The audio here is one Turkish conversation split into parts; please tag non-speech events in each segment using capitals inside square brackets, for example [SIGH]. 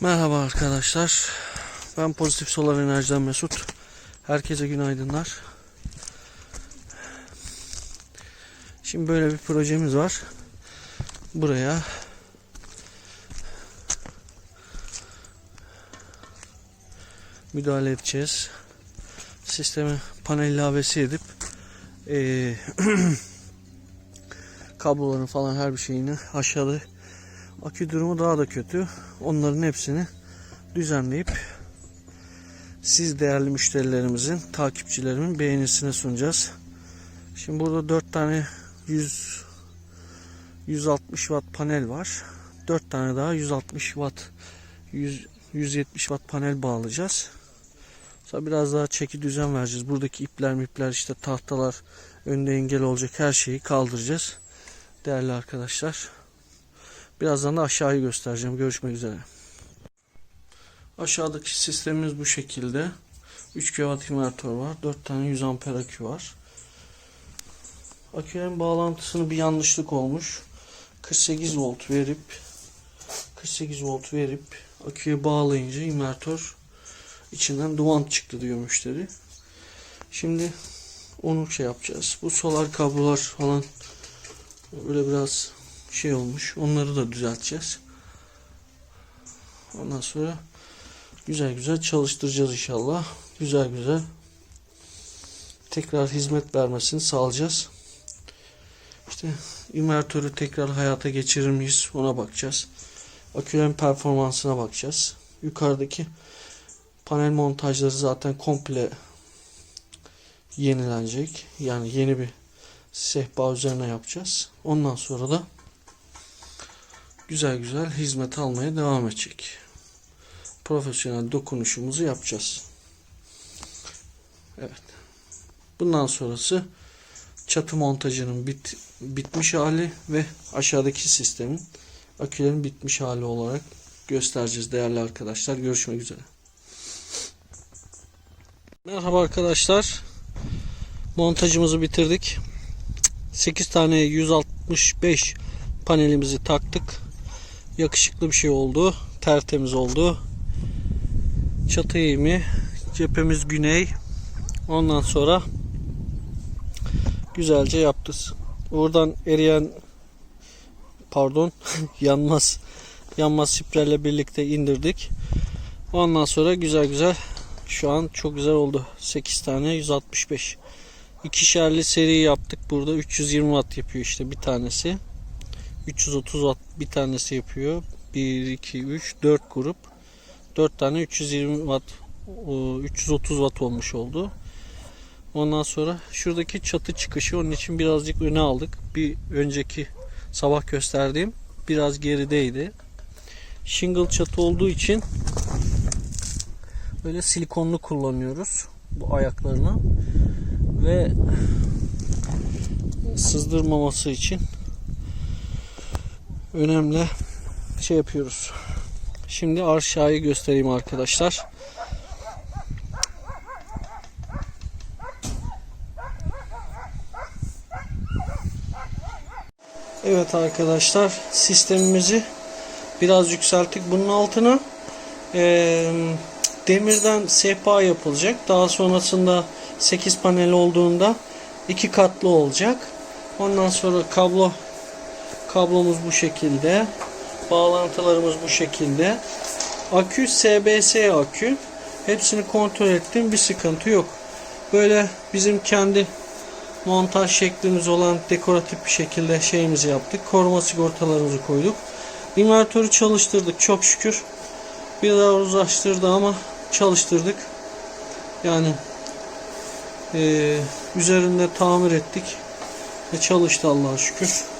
Merhaba arkadaşlar. Ben Pozitif Solar Enerjiden Mesut. Herkese günaydınlar. Şimdi böyle bir projemiz var. Buraya müdahale edeceğiz. Sistemi panel ilavesi edip eee [CLEARS THROAT] kabloların falan her bir şeyini aşağıda akü durumu daha da kötü. Onların hepsini düzenleyip siz değerli müşterilerimizin, takipçilerimin beğenisine sunacağız. Şimdi burada 4 tane 100 160 watt panel var. 4 tane daha 160 watt 100 170 watt panel bağlayacağız. Sonra biraz daha çeki düzen vereceğiz. Buradaki ipler mipler işte tahtalar önde engel olacak her şeyi kaldıracağız. Değerli arkadaşlar. Birazdan da aşağıyı göstereceğim. Görüşmek üzere. Aşağıdaki sistemimiz bu şekilde. 3 kW invertör var. 4 tane 100 amper akü var. Akülerin bağlantısını bir yanlışlık olmuş. 48 volt verip 48 volt verip aküye bağlayınca invertör içinden duman çıktı diyor müşteri. Şimdi onu şey yapacağız. Bu solar kablolar falan böyle biraz şey olmuş. Onları da düzelteceğiz. Ondan sonra güzel güzel çalıştıracağız inşallah. Güzel güzel tekrar hizmet vermesini sağlayacağız. İşte invertörü tekrar hayata geçirir miyiz ona bakacağız. Akülerin performansına bakacağız. Yukarıdaki panel montajları zaten komple yenilenecek. Yani yeni bir sehpa üzerine yapacağız. Ondan sonra da güzel güzel hizmet almaya devam edecek. Profesyonel dokunuşumuzu yapacağız. Evet. Bundan sonrası çatı montajının bit, bitmiş hali ve aşağıdaki sistemin akülerin bitmiş hali olarak göstereceğiz değerli arkadaşlar. Görüşmek üzere. Merhaba arkadaşlar. Montajımızı bitirdik. 8 tane 165 panelimizi taktık. Yakışıklı bir şey oldu. Tertemiz oldu. Çatı eğimi. Cephemiz güney. Ondan sonra güzelce yaptık. Oradan eriyen pardon [LAUGHS] yanmaz yanmaz spreyle birlikte indirdik. Ondan sonra güzel güzel şu an çok güzel oldu. 8 tane 165. İkişerli seri yaptık. Burada 320 watt yapıyor işte bir tanesi. 330 watt bir tanesi yapıyor. 1 2 3 4 grup. 4 tane 320 watt 330 watt olmuş oldu. Ondan sonra şuradaki çatı çıkışı onun için birazcık öne aldık. Bir önceki sabah gösterdiğim biraz gerideydi. Shingle çatı olduğu için böyle silikonlu kullanıyoruz bu ayaklarını ve sızdırmaması için önemli şey yapıyoruz. Şimdi aşağıyı göstereyim arkadaşlar. Evet arkadaşlar sistemimizi biraz yükselttik bunun altına. Ee, demirden sehpa yapılacak. Daha sonrasında 8 panel olduğunda iki katlı olacak. Ondan sonra kablo kablomuz bu şekilde. Bağlantılarımız bu şekilde. Akü SBS akü. Hepsini kontrol ettim. Bir sıkıntı yok. Böyle bizim kendi montaj şeklimiz olan dekoratif bir şekilde şeyimizi yaptık. Koruma sigortalarımızı koyduk. Invertörü çalıştırdık çok şükür. Bir daha uzlaştırdı ama çalıştırdık. Yani e, üzerinde tamir ettik ve çalıştı Allah'a şükür.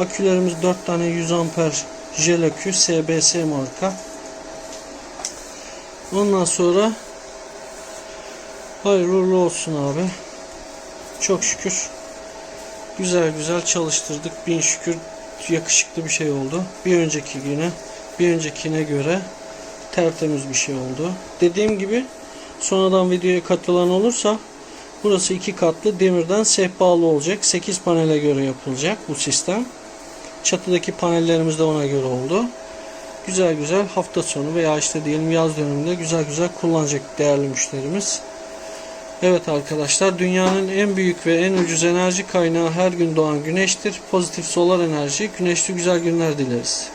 Akülerimiz 4 tane 100 amper jel akü SBS marka. Ondan sonra hayırlı olsun abi. Çok şükür güzel güzel çalıştırdık. Bin şükür yakışıklı bir şey oldu. Bir önceki güne bir öncekine göre tertemiz bir şey oldu. Dediğim gibi sonradan videoya katılan olursa burası iki katlı demirden sehpalı olacak. 8 panele göre yapılacak bu sistem. Çatıdaki panellerimiz de ona göre oldu. güzel güzel hafta sonu veya işte diyelim yaz döneminde güzel güzel kullanacak değerli müşterimiz. Evet arkadaşlar dünyanın en büyük ve en ucuz enerji kaynağı her gün doğan güneştir. Pozitif solar enerji, güneşli güzel günler dileriz.